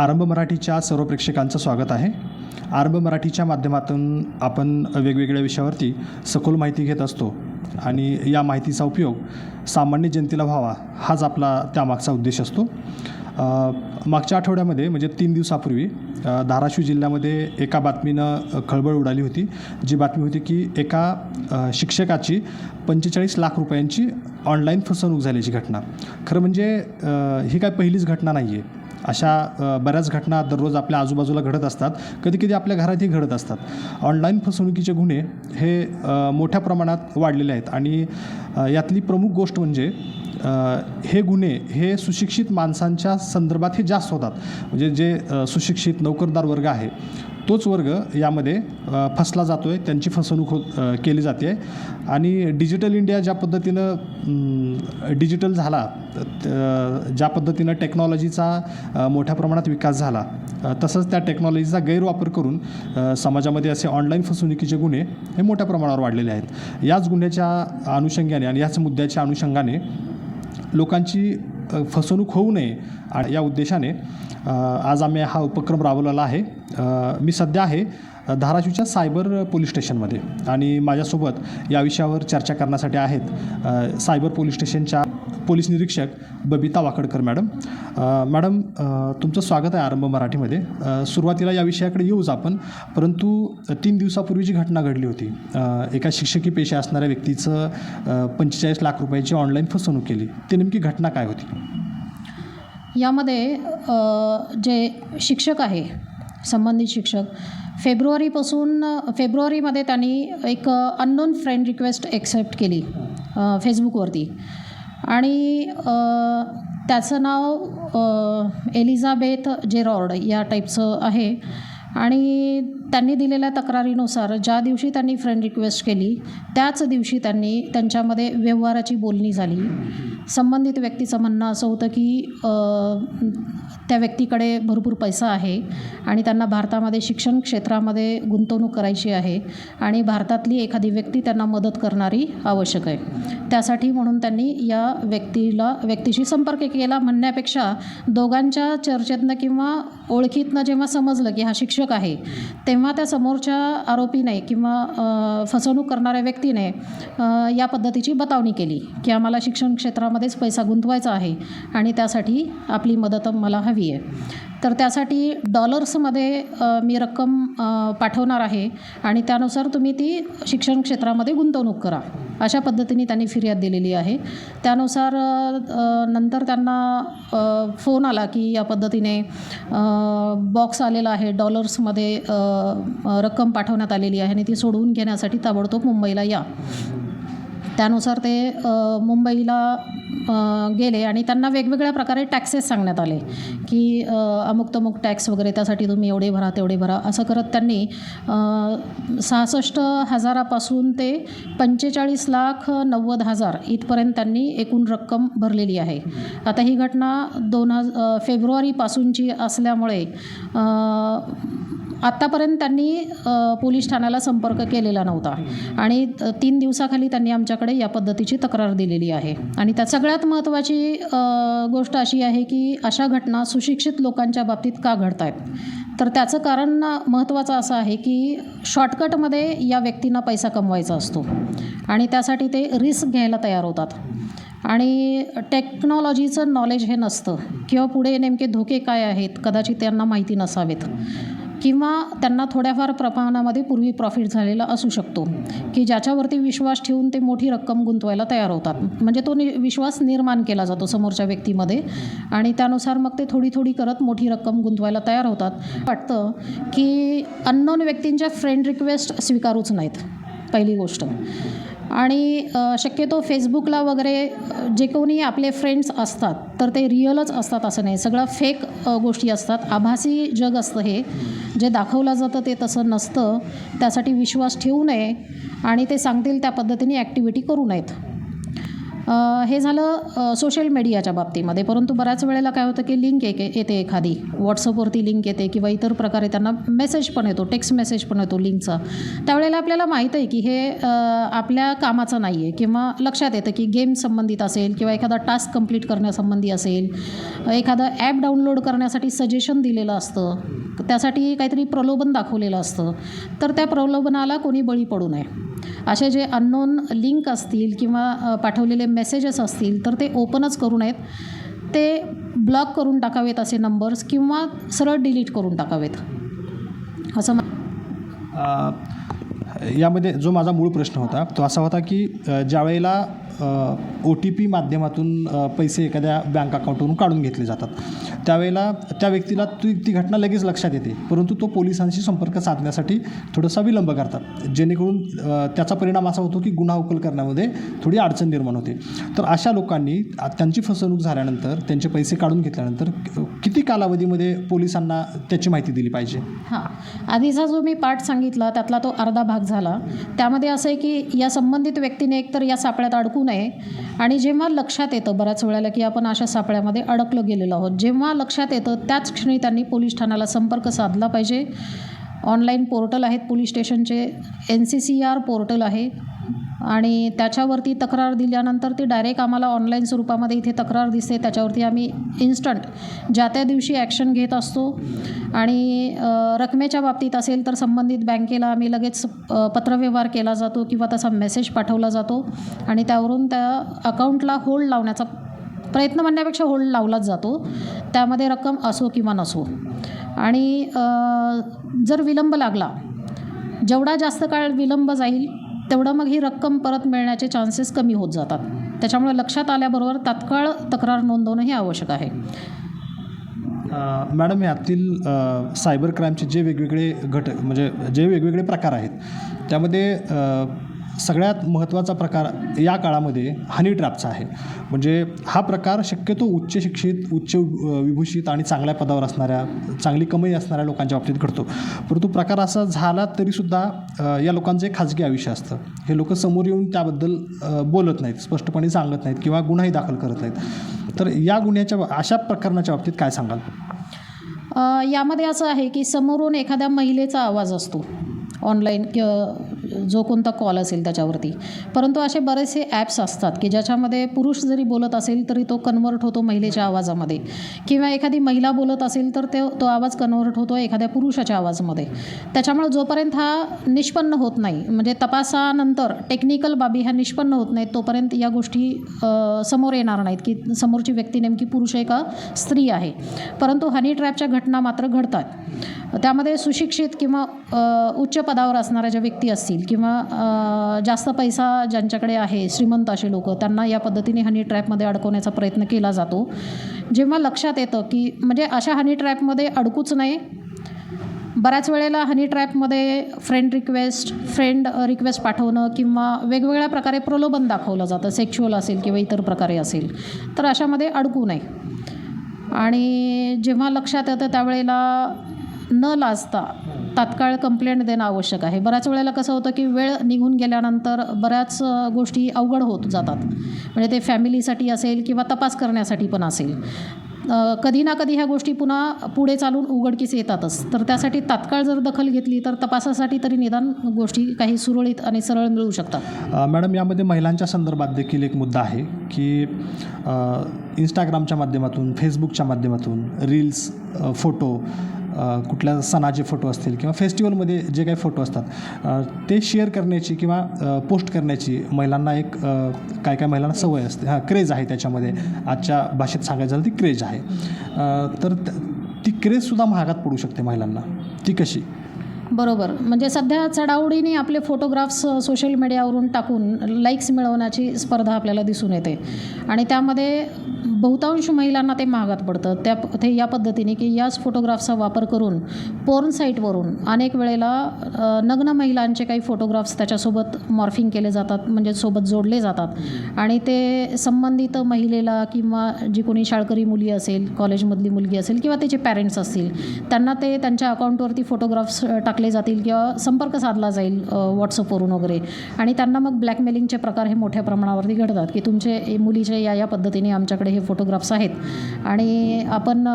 आरंभ मराठीच्या सर्व प्रेक्षकांचं स्वागत आहे. आरंभ मराठीच्या माध्यमातून आपण वेगवेगळ्या विषयावरती सखोल माहिती घेत असतो आणि या माहितीचा उपयोग सामान्य जनतेला व्हावा हाच आपला त्यामागचा उद्देश असतो. मागच्या आठवड्यामध्ये म्हणजे तीन दिवसापूर्वी धाराशिव जिल्ह्यामध्ये एका बातमीनं खळबळ उडाली होती. जी बातमी होती की एका शिक्षकाची पंचेचाळीस लाख रुपयांची ऑनलाईन फसवणूक झाल्याची घटना. खरं म्हणजे ही काय पहिलीच घटना नाही आहे अशा बऱ्याच घटना दररोज आपल्या आजूबाजूला घडत असतात. कधी कधी आपल्या घरातही घडत असतात. ऑनलाईन फसवणुकीचे गुन्हे हे मोठ्या प्रमाणात वाढलेले आहेत. आणि यातली प्रमुख गोष्ट म्हणजे हे गुन्हे हे सुशिक्षित माणसांच्या संदर्भात हे जास्त होतात. म्हणजे जे सुशिक्षित नोकरदार वर्ग आहे तोच वर्ग यामध्ये फसला जातो आहे त्यांची फसवणूक होत केली जाते. आहे आणि डिजिटल इंडिया ज्या पद्धतीनं डिजिटल झाला ज्या पद्धतीनं टेक्नॉलॉजीचा मोठ्या प्रमाणात विकास झाला तसंच त्या टेक्नॉलॉजीचा गैरवापर करून समाजामध्ये असे ऑनलाईन फसवणुकीचे गुन्हे हे मोठ्या प्रमाणावर वाढलेले आहेत. याच गुन्ह्याच्या अनुषंगाने आणि याच मुद्द्याच्या अनुषंगाने लोकांची फसवणूक होऊ नये आणि या उद्देशाने आज आम्ही हा उपक्रम राबवलेला आहे. मी सध्या आहे धाराशिवच्या सायबर पोलीस स्टेशनमध्ये. आणि माझ्यासोबत या विषयावर चर्चा करण्यासाठी आहेत सायबर पोलीस स्टेशनच्या पोलीस निरीक्षक बबिता वाकडकर मॅडम. मॅडम तुमचं स्वागत आहे आरंभ मराठीमध्ये. सुरुवातीला या विषयाकडे येऊच आपण परंतु तीन दिवसापूर्वी जी घटना घडली होती एका शिक्षकी पेशा असणाऱ्या व्यक्तीचं पंचेचाळीस लाख रुपयाची ऑनलाईन फसवणूक केली. ती नेमकी घटना काय होती? यामध्ये जे शिक्षक आहे संबंधित शिक्षक फेब्रुवारीपासून फेब्रुवारीमध्ये त्यांनी एक अननोन फ्रेंड रिक्वेस्ट एक्सेप्ट केली फेसबुकवरती आणि त्याचं नाव एलिझाबेथ जेरॉर्ड या टाईपचं आहे. आणि त्यांनी दिलेल्या तक्रारीनुसार ज्या दिवशी त्यांनी फ्रेंड रिक्वेस्ट केली त्याच दिवशी त्यांनी त्यांच्यामध्ये व्यवहाराची बोलणी झाली. संबंधित व्यक्तीचं म्हणणं असं होतं की त्या व्यक्तीकडे भरपूर पैसा आहे आणि त्यांना भारतामध्ये शिक्षण क्षेत्रामध्ये गुंतवणूक करायची आहे आणि भारतातली एखादी व्यक्ती त्यांना मदत करणारी आवश्यक आहे. त्यासाठी म्हणून त्यांनी या व्यक्तीला व्यक्तीशी संपर्क केला म्हणण्यापेक्षा दोघांच्या चर्चेतनं किंवा ओळखीतनं जेव्हा समजलं की हा शिक्षक आहे तेव्हा त्या समोरच्या आरोपीने किंवा फसवणूक करणाऱ्या व्यक्तीने या पद्धतीची बतावणी केली की आम्हाला शिक्षण क्षेत्रामध्येच पैसा गुंतवायचा आहे आणि त्यासाठी आपली मदत मला हवी आहे. तर त्यासाठी डॉलर्समध्ये मी रक्कम पाठवणार आहे आणि त्यानुसार तुम्ही ती शिक्षण क्षेत्रामध्ये गुंतवणूक करा. अशा पद्धतीने त्यांनी फिर्याद दिलेली आहे. त्यानुसार नंतर त्यांना फोन आला की या पद्धतीने बॉक्स आलेला आहे डॉलर्समध्ये रक्कम पाठवण्यात आलेली आहे आणि ती सोडवून घेण्यासाठी ताबडतोब मुंबईला या. त्यानुसार ते मुंबईला गेले आणि त्यांना वेगवेगळ्या प्रकारे टॅक्सेस सांगण्यात आले की अमुक तमुक टॅक्स वगैरे त्यासाठी तुम्ही एवढे भरा तेवढे भरा असं करत त्यांनी सहासष्ट हजारापासून ते पंचेचाळीस लाख नव्वद हजार इथपर्यंत त्यांनी एकूण रक्कम भरलेली आहे. आता ही घटना दोन हज फेब्रुवारीपासूनची असल्यामुळे आत्तापर्यंत त्यांनी पोलीस ठाण्याला संपर्क केलेला नव्हता. आणि तीन दिवसाखाली त्यांनी आमच्याकडे या पद्धतीची तक्रार दिलेली आहे. आणि त्या सगळ्यात महत्त्वाची गोष्ट अशी आहे की अशा घटना सुशिक्षित लोकांच्या बाबतीत का घडत आहेत तर त्याचं कारण महत्त्वाचं असं आहे की शॉर्टकटमध्ये या व्यक्तींना पैसा कमवायचा असतो. आणि त्यासाठी ते रिस्क घ्यायला तयार होतात. आणि टेक्नॉलॉजीचं नॉलेज हे नसतं. किंवा पुढे नेमके धोके काय आहेत? कदाचित त्यांना माहिती नसावेत. किंवा त्यांना थोड्याफार प्रमाणामध्ये पूर्वी प्रॉफिट झालेला असू शकतो की ज्याच्यावरती विश्वास ठेवून ते मोठी रक्कम गुंतवायला तयार होतात. म्हणजे तो नि विश्वास निर्माण केला जातो समोरच्या व्यक्तीमध्ये आणि त्यानुसार मग ते थोडी थोडी करत मोठी रक्कम गुंतवायला तयार होतात. वाटतं की अननोन व्यक्तींच्या फ्रेंड रिक्वेस्ट स्वीकारूच नाहीत पहिली गोष्ट. आणि शक्यतो फेसबुकला वगैरे जे कोणी आपले फ्रेंड्स असतात तर ते रिअलच असतात असं नाही. सगळं फेक गोष्टी असतात. आभासी जग असतं हे. जे दाखवलं जातं ते तसं नसतं. त्यासाठी विश्वास ठेवू नये आणि ते सांगतील त्या पद्धतीने ॲक्टिव्हिटी करू नयेत. हे झालं सोशल मीडियाच्या बाबतीमध्ये. परंतु बऱ्याच वेळेला काय होतं की लिंक एक येते एखादी. व्हॉट्सअपवरती लिंक येते किंवा इतर प्रकारे त्यांना मेसेज पण येतो टेक्स्ट मेसेज पण येतो लिंकचा त्यावेळेला आपल्याला माहीत आहे की हे आपल्या कामाचं नाही आहे किंवा लक्षात येतं की गेम संबंधित असेल किंवा एखादा टास्क कंप्लीट करण्यासंबंधी असेल एखादं ॲप डाउनलोड करण्यासाठी सजेशन दिलेलं असतं त्यासाठी काहीतरी प्रलोभन दाखवलेलं असतं. तर त्या प्रलोभनाला कोणी बळी पडू नये. असे जे अननोन लिंक असतील किंवा पाठवलेले मेसेजेस असतील तर ते ओपनच करू नयेत. ते ब्लॉक करून टाकावेत असे नंबर्स किंवा सरळ डिलीट करून टाकावेत. असं यामध्ये जो माझा मूळ प्रश्न होता तो असा होता की ज्यावेळेला ज्या वेळेला ओ टी पी माध्यमातून पैसे एखाद्या बँक अकाउंटवरून काढून घेतले जातात त्यावेळेला त्या व्यक्तीला ती ती घटना लगेच लक्षात येते. परंतु तो पोलिसांशी संपर्क साधण्यासाठी थोडासा विलंब करतात. जेणेकरून त्याचा परिणाम असा होतो की गुन्हा उकल करण्यामध्ये थोडी अडचण निर्माण होते. तर अशा लोकांनी त्यांची फसवणूक झाल्यानंतर त्यांचे पैसे काढून घेतल्यानंतर किती कालावधीमध्ये पोलिसांना त्याची माहिती दिली पाहिजे? हां. आधीचा जो मी पाठ सांगितला त्यातला तो अर्धा भाग झाला. त्यामध्ये असं आहे की या संबंधित व्यक्तीने एकतर या सापळ्यात अडकू नये आणि जेव्हा लक्षात येतं बऱ्याच वेळेला की आपण अशा सापळ्यामध्ये अडकलो गेलेलो आहोत जेव्हा लक्षात येतं त्याच क्षणी त्यांनी पोलीस ठाण्याला संपर्क साधला पाहिजे. ऑनलाईन पोर्टल आहेत पोलीस स्टेशनचे. N C C R portal आहे. आणि त्याच्यावरती तक्रार दिल्यानंतर ती डायरेक्ट आम्हाला ऑनलाईन स्वरूपामध्ये इथे तक्रार दिसते. त्याच्यावरती आम्ही इन्स्टंट ज्या त्या दिवशी ॲक्शन घेत असतो आणि रकमेच्या बाबतीत असेल तर संबंधित बँकेला आम्ही लगेच पत्रव्यवहार केला जातो किंवा तसा मेसेज पाठवला जातो आणि त्यावरून त्या अकाउंटला होल्ड लावण्याचा प्रयत्न म्हणण्यापेक्षा होल्ड लावलाच जातो. त्यामध्ये रक्कम असो किंवा नसो. आणि जर विलंब लागला जेवढा जास्त काळ विलंब जाईल तेवढं मग ही रक्कम परत मिळण्याचे चान्सेस कमी होत जातात. त्याच्यामुळे लक्षात आल्याबरोबर तात्काळ तक्रार नोंदवणं हे आवश्यक आहे. मॅडम यातील सायबर क्राईमचे जे वेगवेगळे घटक म्हणजे जे वेगवेगळे प्रकार आहेत त्यामध्ये सगळ्यात महत्त्वाचा प्रकार या काळामध्ये हनी ट्रॅपचा आहे. म्हणजे हा प्रकार शक्यतो उच्च शिक्षित उच्च विभूषित आणि चांगल्या पदावर असणाऱ्या चांगली कमाई असणाऱ्या लोकांच्या बाबतीत घडतो. परंतु प्रकार असा झाला तरीसुद्धा या लोकांचं एक खाजगी आयुष्य असतं. हे लोक समोर येऊन त्याबद्दल बोलत नाहीत स्पष्टपणे सांगत नाहीत किंवा गुन्हाही दाखल करत नाहीत. तर या गुन्ह्याच्या अशा प्रकरणाच्या बाबतीत काय सांगाल? यामध्ये असं आहे की समोरून एखाद्या महिलेचा आवाज असतो. ऑनलाईन किंवा जो कोणता कॉल असेल त्याच्यावरती. परंतु असे बरेचसे ॲप्स असतात की ज्याच्यामध्ये पुरुष जरी बोलत असेल तरी तो कन्वर्ट होतो महिलेच्या आवाजामध्ये. किंवा एखादी महिला बोलत असेल तर ते तो आवाज कन्वर्ट होतो एखाद्या पुरुषाच्या आवाजामध्ये. त्याच्यामुळे जोपर्यंत हा निष्पन्न होत नाही म्हणजे तपासानंतर टेक्निकल बाबी ह्या निष्पन्न होत नाहीत तोपर्यंत या गोष्टी समोर येणार नाहीत की समोरची व्यक्ती नेमकी पुरुष आहे का स्त्री आहे. परंतु हनी ट्रॅपच्या घटना मात्र घडतात. त्यामध्ये सुशिक्षित किंवा उच्च पदावर असणाऱ्या ज्या व्यक्ती असतील किंवा जास्त पैसा ज्यांच्याकडे आहे श्रीमंत असे लोक त्यांना या पद्धतीने हनी ट्रॅपमध्ये अडकवण्याचा प्रयत्न केला जातो. जेव्हा लक्षात येतं की म्हणजे अशा हनी ट्रॅपमध्ये अडकूच नये. बऱ्याच वेळेला हनी ट्रॅपमध्ये फ्रेंड रिक्वेस्ट फ्रेंड रिक्वेस्ट पाठवणं किंवा वेगवेगळ्या प्रकारे प्रलोभन दाखवलं जातं. सेक्शुअल असेल किंवा इतर प्रकारे असेल तर अशामध्ये अडकू नये. आणि जेव्हा लक्षात येतं त्यावेळेला न लाजता तात्काळ कंप्लेंट देणं आवश्यक आहे. बऱ्याच वेळेला कसं होतं की वेळ निघून गेल्यानंतर बऱ्याच गोष्टी अवघड होत जातात. म्हणजे ते फॅमिलीसाठी असेल किंवा तपास करण्यासाठी पण असेल. कधी ना कधी ह्या गोष्टी पुन्हा पुढे चालून उघडकीस येतातच. तर त्यासाठी तात्काळ जर दखल घेतली तर तपासासाठी तरी निदान गोष्टी काही सुरळीत आणि सरळ मिळू शकतात. मॅडम यामध्ये महिलांच्या संदर्भात देखील एक मुद्दा आहे की इंस्टाग्रामच्या माध्यमातून फेसबुकच्या माध्यमातून रील्स फोटो कुठल्या सणाचे फोटो असतील किंवा फेस्टिवलमध्ये जे काही फोटो असतात ते शेअर करण्याची किंवा पोस्ट करण्याची महिलांना एक काय काय महिलांना सवय असते. हां क्रेज आहे त्याच्यामध्ये. आजच्या भाषेत सांगायचं झालं ती क्रेज आहे. तर त- ती क्रेजसुद्धा महागात पडू शकते महिलांना. ती कशी? बरोबर. म्हणजे सध्या चढावडीने आपले फोटोग्राफ्स सोशल मीडियावरून टाकून लाईक्स मिळवण्याची स्पर्धा आपल्याला दिसून येते. आणि त्यामध्ये बहुतांश महिलांना ते महागात पडतं. त्या ते या पद्धतीने की याच फोटोग्राफ्सचा वापर करून पोर्न साईटवरून अनेक वेळेला नग्न महिलांचे काही फोटोग्राफ्स त्याच्यासोबत मॉर्फिंग केले जातात म्हणजे सोबत जोडले जातात. आणि ते संबंधित महिलेला किंवा जी कोणी शाळकरी मुली असेल कॉलेजमधली मुलगी असेल किंवा त्याचे पॅरेंट्स असतील त्यांना ते त्यांच्या अकाउंटवरती फोटोग्राफ्स टाकले जातील किंवा संपर्क साधला जाईल व्हॉट्सअपवरून वगैरे. आणि त्यांना मग ब्लॅकमेलिंगचे प्रकार हे मोठ्या प्रमाणावरती घडतात की तुमचे मुलीचे या या पद्धतीने आमच्याकडे हे फोटोग्राफ्स आहेत. आणि आपण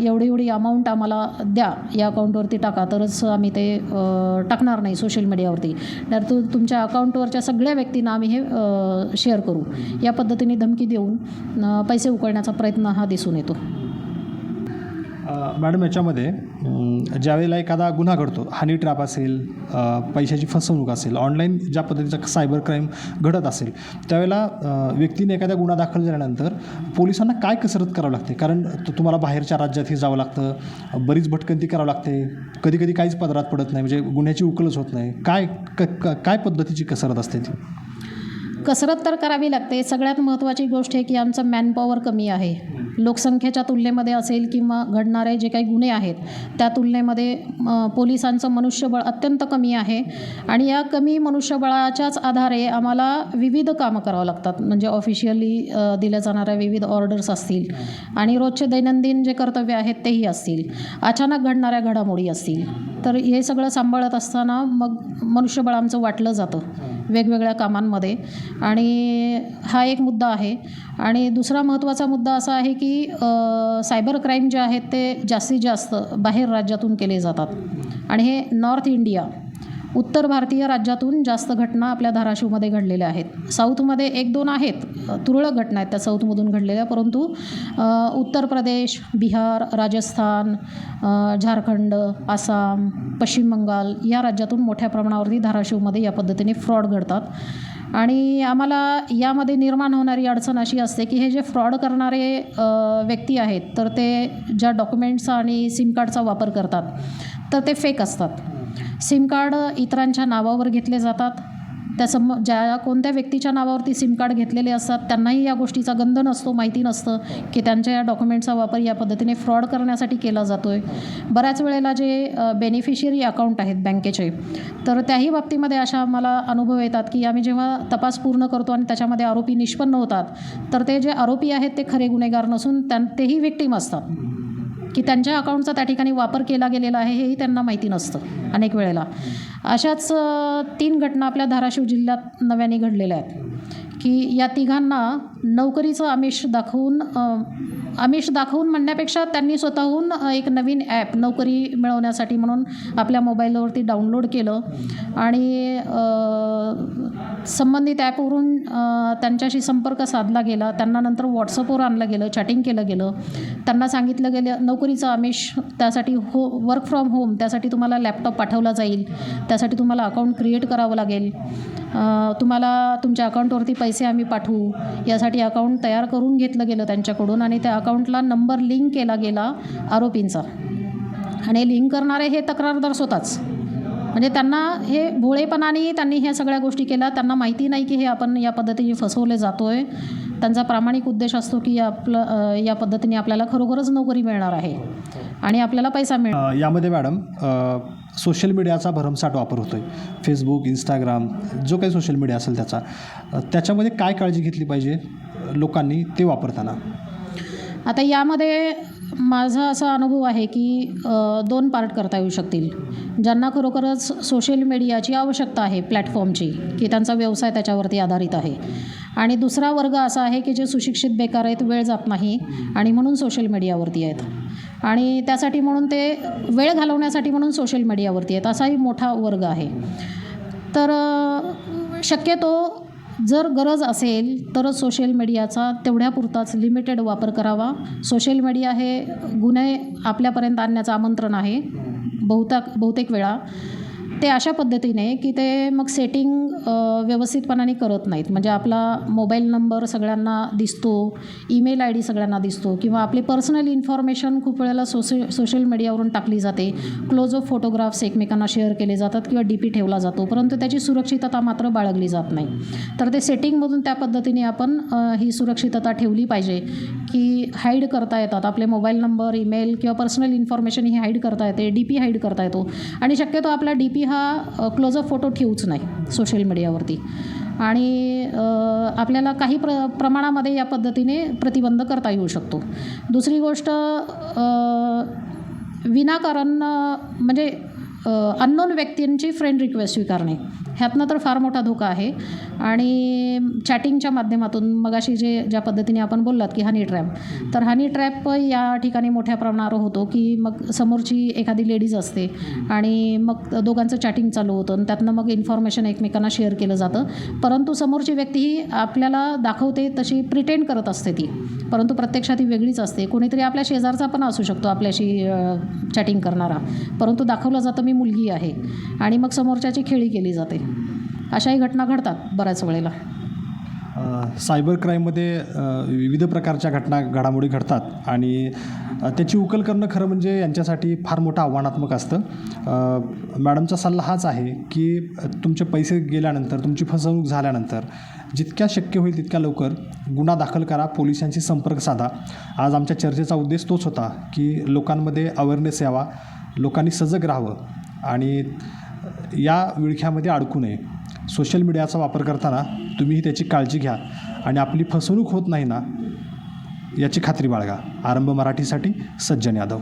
एवढी एवढी अमाऊंट आम्हाला द्या या अकाउंटवरती टाका तरच आम्ही ते टाकणार नाही सोशल मीडियावरती तर तू तुमच्या अकाउंटवरच्या सगळ्या व्यक्तींना आम्ही हे शेअर करू. या पद्धतीने धमकी देऊन पैसे उकळण्याचा प्रयत्न हा दिसून येतो. मॅडम याच्यामध्ये ज्यावेळेला एखादा गुन्हा घडतो हनी ट्रॅप असेल पैशाची फसवणूक असेल ऑनलाईन ज्या पद्धतीचा सायबर क्राईम घडत असेल त्यावेळेला व्यक्तीने एखादा गुन्हा दाखल झाल्यानंतर पोलिसांना काय कसरत करावं लागते? कारण तुम्हाला बाहेरच्या राज्यातही जावं लागतं बरीच भटकंती करावं लागते कधी कधी काहीच पदरात पडत नाही म्हणजे गुन्ह्याची उकलच होत नाही. काय क क- काय पद्धतीची कसरत असते ती? कसरत तर करावी लागते. सगळ्यात महत्त्वाची गोष्ट आहे की आमचं मॅनपॉवर कमी आहे. लोकसंख्येच्या तुलनेमध्ये असेल किंवा घडणारे जे काही गुन्हे आहेत त्या तुलनेमध्ये पोलिसांचं मनुष्यबळ अत्यंत कमी आहे आणि या कमी मनुष्यबळाच्याच आधारे आम्हाला विविध कामं करावं लागतात. म्हणजे ऑफिशियली दिल्या जाणाऱ्या विविध ऑर्डर्स असतील आणि रोजचे दैनंदिन जे कर्तव्य आहेत तेही असतील. अचानक घडणाऱ्या घडामोडी असतील. तर हे सगळं सांभाळत असताना मग मनुष्यबळ आमचं वाटलं जातं. वेगवेगळ्या कामांमध्ये. आणि हा एक मुद्दा आहे. आणि दुसरा महत्त्वाचा मुद्दा असा आहे की सायबर क्राईम जे आहेत ते जास्तीत जास्त बाहेर राज्यातून केले जातात. आणि हे नॉर्थ इंडिया उत्तर भारतीय राज्यातून जास्त घटना आपल्या धाराशिवमध्ये घडलेल्या आहेत. साऊथमध्ये एक दोन आहेत. तुरळक घटना आहेत त्या साऊथमधून घडलेल्या. परंतु उत्तर प्रदेश बिहार राजस्थान झारखंड आसाम पश्चिम बंगाल या राज्यातून मोठ्या प्रमाणावरती धाराशिवमध्ये या पद्धतीने फ्रॉड घडतात. आणि आम्हाला यामध्ये निर्माण होणारी अडचण अशी असते की हे जे फ्रॉड करणारे व्यक्ती आहेत तर ते ज्या डॉक्युमेंट्सचा आणि सिम कार्डचा वापर करतात तर ते फेक असतात. सिम कार्ड इतरांच्या नावावर घेतले जातात. त्या सम ज्या कोणत्या व्यक्तीच्या नावावरती सिम कार्ड घेतलेले असतात त्यांनाही या गोष्टीचा गंध नसतो माहिती नसतं की त्यांच्या या डॉक्युमेंटचा वापर या पद्धतीने फ्रॉड करण्यासाठी केला जातो आहे बऱ्याच वेळेला जे बेनिफिशियरी अकाउंट आहेत बँकेचे तर त्याही बाबतीमध्ये अशा मला अनुभव येतात की आम्ही जेव्हा तपास पूर्ण करतो आणि त्याच्यामध्ये आरोपी निष्पन्न होतात तर ते जे आरोपी आहेत ते खरे गुन्हेगार नसून त्यां तेही विक्टीम असतात. की त्यांच्या अकाउंटचा त्या ठिकाणी वापर केला गेलेला आहे हेही त्यांना माहिती नसतं अनेक वेळेला. अशाच तीन घटना आपल्या धाराशिव जिल्ह्यात नव्याने घडलेल्या आहेत. की या तिघांना नोकरीचं आमिष दाखवून आमिष दाखवून म्हणण्यापेक्षा त्यांनी स्वतःहून एक नवीन ॲप नोकरी मिळवण्यासाठी म्हणून आपल्या मोबाईलवरती डाउनलोड केलं. आणि संबंधित ॲपवरून त्यांच्याशी संपर्क साधला गेला. त्यांना नंतर व्हॉट्सअपवर आणलं गेलं चॅटिंग केलं गेलं. त्यांना सांगितलं गेलं नोकरीचं आमिष त्यासाठी हो वर्क फ्रॉम होम त्यासाठी तुम्हाला लॅपटॉप पाठवला जाईल. त्यासाठी तुम्हाला अकाउंट क्रिएट करावं लागेल. तुम्हाला तुमच्या अकाउंटवरती पैसे पैसे आम्ही पाठवू. यासाठी अकाउंट तयार करून घेतलं गेलं त्यांच्याकडून आणि त्या अकाउंटला नंबर लिंक केला गेला आरोपींचा. आणि लिंक करणारे हे तक्रारदार स्वतःच. म्हणजे त्यांना हे भोळेपणाने त्यांनी ह्या सगळ्या गोष्टी केल्या. त्यांना माहिती नाही की हे आपण या पद्धतीने फसवले जातो आहे त्यांचा प्रामाणिक उद्देश असतो की आपलं या पद्धतीने आपल्याला खरोखरच नोकरी मिळणार आहे. आणि आपल्याला पैसा मिळ अ, यामध्ये मॅडम सोशल मीडियाचा भरमसाठ वापर होतो आहे फेसबुक इंस्टाग्राम जो काही सोशल मीडिया असेल त्याचा. त्याच्यामध्ये काय काळजी घेतली पाहिजे लोकांनी ते वापरताना? आता यामध्ये माझा असा अनुभव आहे की दोन पार्ट करता येऊ शकतील. ज्यांना खरोखरच सोशल मीडियाची आवश्यकता आहे प्लॅटफॉर्मची की त्यांचा व्यवसाय त्याच्यावरती आधारित आहे. आणि दुसरा वर्ग असा आहे की जे सुशिक्षित बेकार आहेत वेळ जात नाही आणि म्हणून सोशल मीडियावरती आहेत. आणि त्यासाठी म्हणून ते वेळ घालवण्यासाठी म्हणून सोशल मीडियावरती आहेत. असाही मोठा वर्ग आहे. तर शक्यतो जर गरज असेल तरच सोशल मीडियाचा तेवढ्यापुरताच लिमिटेड वापर करावा. सोशल मीडिया हे गुन्हे आपल्यापर्यंत आणण्याचं आमंत्रण आहे. बहुता बहुतेक वेळा. ते अशा पद्धतीने की ते मग सेटिंग व्यवस्थितपणाने करत नाहीत. म्हणजे आपला मोबाईल नंबर सगळ्यांना दिसतो ईमेल आय डी सगळ्यांना दिसतो किंवा आपली पर्सनल इन्फॉर्मेशन खूप वेळेला सोशल सोशल मीडियावरून टाकली जाते. क्लोज ऑफ फोटोग्राफ्स एकमेकांना शेअर केले जातात किंवा डी पी ठेवला जातो परंतु त्याची सुरक्षितता मात्र बाळगली जात नाही. तर ते सेटिंगमधून त्या पद्धतीने आपण ही सुरक्षितता ठेवली पाहिजे की हाईड करता येतात. आपले मोबाईल नंबर ईमेल किंवा पर्सनल इन्फॉर्मेशन ही हाईड करता येते डी पी हाईड करता येतो. आणि शक्यतो आपला डी पी हा क्लोजअप फोटो ठेवूच नाही सोशल मीडियावरती आणि आपल्याला काही प्र प्रमाणामध्ये या पद्धतीने प्रतिबंध करता येऊ शकतो. दुसरी गोष्ट विनाकारण म्हणजे अननोन व्यक्तींची फ्रेंड रिक्वेस्ट स्वीकारणे. ह्यातनं तर फार मोठा धोका आहे. आणि चॅटिंगच्या माध्यमातून मगाशी जे ज्या पद्धतीने आपण बोललात की हनी ट्रॅप तर हनी ट्रॅप या ठिकाणी मोठ्या प्रमाणावर होतो की मग समोरची एखादी लेडीज असते आणि मग दोघांचं चॅटिंग चालू होतं आणि त्यातनं मग इन्फॉर्मेशन एकमेकांना शेअर केलं जातं. परंतु समोरची व्यक्ती ही आपल्याला दाखवते तशी प्रिटेंड करत असते ती. परंतु प्रत्यक्षात ती वेगळीच असते. कोणीतरी आपल्या शेजारचा पण असू शकतो आपल्याशी चॅटिंग करणारा. परंतु दाखवलं जातं मी मुलगी आहे आणि मग समोरच्याची खेळी केली जाते. अशाही घटना घडतात बऱ्याच वेळेला. सायबर क्राईममध्ये विविध प्रकारच्या घटना घडामोडी घडतात आणि त्याची उकल करणं खरं म्हणजे यांच्यासाठी फार मोठं आव्हानात्मक असतं. मॅडमचा सल्ला हाच आहे की तुमचे पैसे गेल्यानंतर तुमची फसवणूक झाल्यानंतर जितक्या शक्य होईल तितक्या लवकर गुन्हा दाखल करा पोलिसांशी संपर्क साधा. आज आमच्या चर्चेचा उद्देश तोच होता की लोकांमध्ये अवेअरनेस यावा लोकांनी सजग राहावं आणि या विळख्यामध्ये अडकू नये. सोशल मीडियाचा वापर करताना तुम्हीही त्याची काळजी घ्या आणि आपली फसवणूक होत नाही ना याची खात्री बाळगा. आरंभ मराठीसाठी सज्जन यादव.